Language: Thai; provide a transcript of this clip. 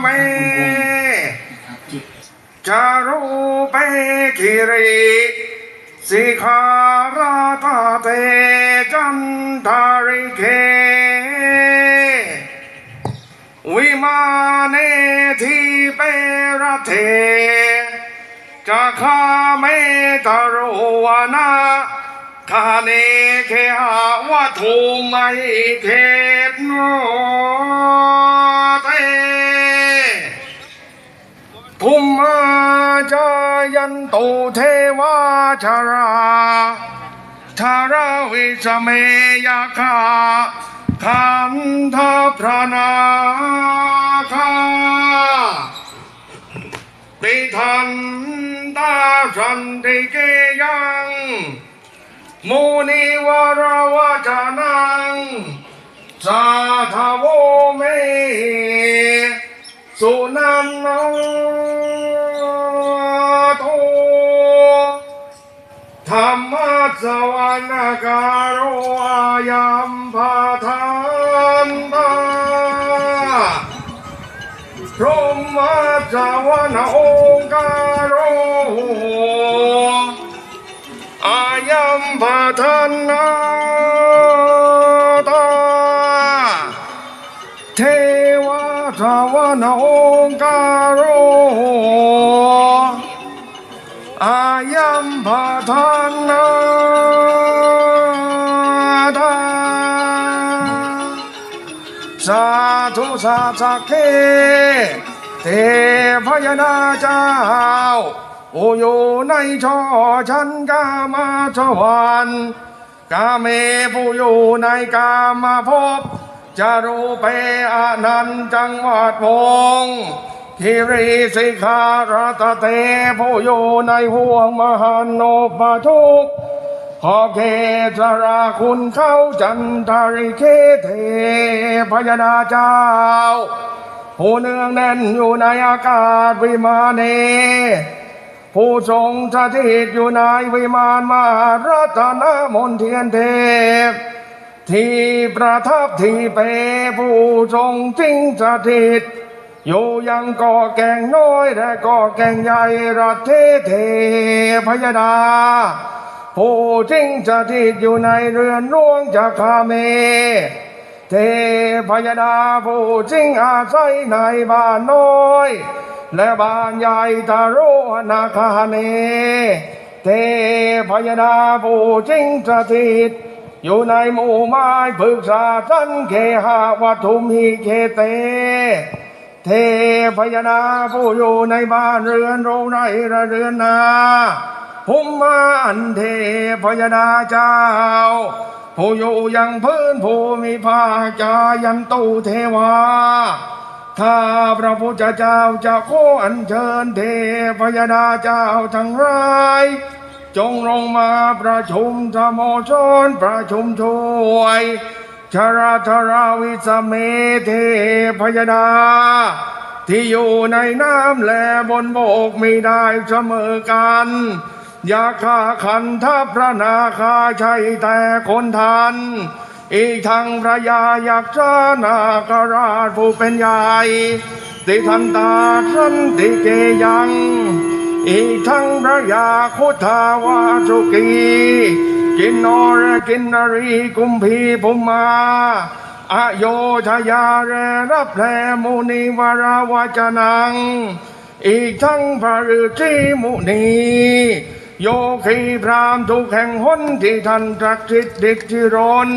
เมจารุเปคิริสิขาราตาเตจันทาริเค วิมาเนทีเประเทจะคาเมตโรวนา คาเนเคหาวัตุไมเขตโนเตภุมมาจายันตุเทวาชราชาราวิสเมยาคาขันธพระนาคาติทันตาสันติเกยัง มุนิวรวาจานังสาธโวเมสุนันโนโตธรรมะสวรรการโอายัมพาทันตาพรหมะสวรรโอ ยัมพาทันตาเทวาสวรรองการโรอายัมพาทานาดาสาธุสาสะเคเทพยนาเจ้า โออยู่ในช่อชันกามาสวรรค์กาเมผู้อยู่ในกามาพบจารูเปอนันจังหวัดวงคิริสิกขารัตเตผู้อยู่ในห่วงมหันโนปทุกขอเกจราคุณเข้าจันทาริเคเทพยดาเจ้า ผู้เนืองแน่นอยู่ในอากาศวิมานเน ผู้ทรงสถิตอยู่ในวิมานมหารัตนมนเทียนเทพ ที่ประทับที่เปผู้ทรงจริงสถิต อยู่ยังก่อแก่งน้อยและก่อแก่งใหญ่รัตเทเทพยดา ผู้จริงสถิตอยู่ในเรือนร่วงจากคาเม เทพยดาผู้จริงอาศัยในบ้านน้อย และบานใหญ่ตาโรนาคาเน เทพยดาผู้จริงสถิต อยู่ในหมู่ไม้พฤกษาสันเคหาวัตุมหิเคเต เทพยดาผู้อยู่ในบ้านเรือนโรงไร่และเรือนนาภูมมานเทพยดาเจ้าผู้อยู่ยังพื้นภูมิภาคจายันตุเทวา ข้าพระพุทธเจ้าจะขออัญเชิญเทพยดาเจ้าทั้งหลาย จงลงมาประชุมสโมชนประชุมช่วยชราธราวิสเมเทพยดา ที่อยู่ในน้ำและบนโบกไม่ได้เสมอกันอยาข้าขันทัพพระนาคาใช่แต่คนทัน อีกทั้งพระยายักษ์นาคราชผู้เป็นใหญ่ติทันตาสันติเกยัง อีกทั้งพระยาคุทาวาสุกีกินนอรกินนรีกุมพีภูมาอโยธยาแรรับแลมุนีวราวาจนัง อีกทั้งพระฤาษีมุนี โยคีพรามทุกแห่งหนที่ท่านตรักสิทธิ์ดิกทิรน